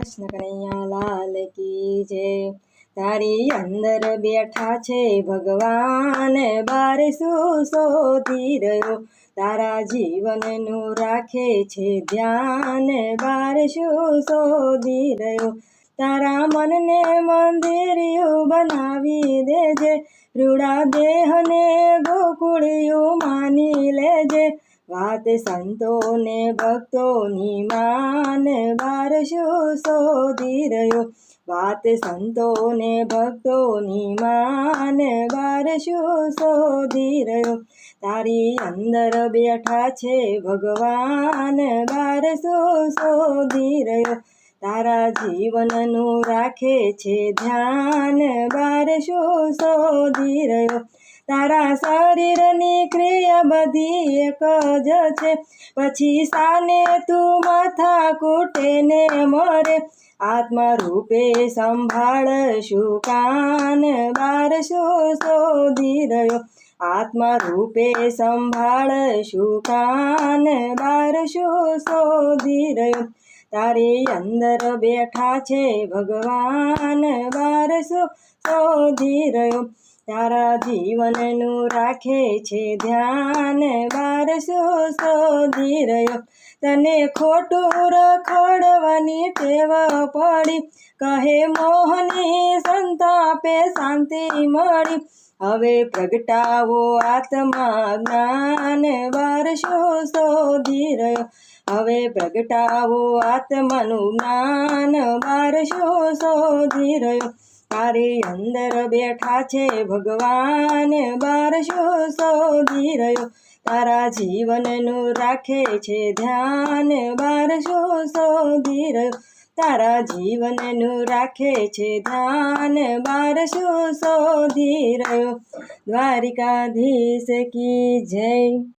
કૃષ્ણ કનૈયા લાલ કી જય તારી અંદર બેઠા છે ભગવાન, બાર શોધી રહ્યો. તારા જીવનનું રાખે છે ધ્યાન, બાર શોધી રહ્યો. તારા મનને મંદિરિયું બનાવી દેજે, રૂડા દેહને ગોકુળિયું માની લેજે. વાત સંતોને, ભક્તોની માન બાર શું શોધી રહ્યો. વાત સંતોને, ભક્તોની માન બાર શું શોધી રહ્યો. તારી અંદર બેઠા છે ભગવાન બાર શું શોધી રહ્યો. તારા જીવનનું રાખે છે ધ્યાન બાર શું શોધી રહ્યો. તારા શરીરની ક્રિયા બધી એક જ છે. પછી સાને તું માથા કૂટે ને મરે. આત્મા રૂપે સંભાળ શું કાન બાર શું શોધી રહ્યો? આત્મા રૂપે સંભાળ શું કાન બાર શું શોધી રહ્યો? તારી અંદર બેઠા છે ભગવાન, બાર શું શોધી રહ્યો? તારા જીવનનું રાખે છે ધ્યાન. બારસો શોધી રહ્યો. તને ખોટું રખડવાની ટેવ પડી. કહે, મોહની સંતાપે શાંતિ મળી. હવે પ્રગટાવો આત્મા જ્ઞાન. શું શોધી રહ્યો. હવે પ્રગટાવો આત્માનું જ્ઞાન. શું શોધી રહ્યો. તારી અંદર બેઠા છે ભગવાન બાર શું શોધી રહ્યો. તારા જીવનનું રાખે છે ધ્યાન બાર શું શોધી રહ્યો. તારા જીવનનું રાખે છે ધ્યાન બાર શું શોધી રહ્યો. દ્વારિકાધીશ કી જય.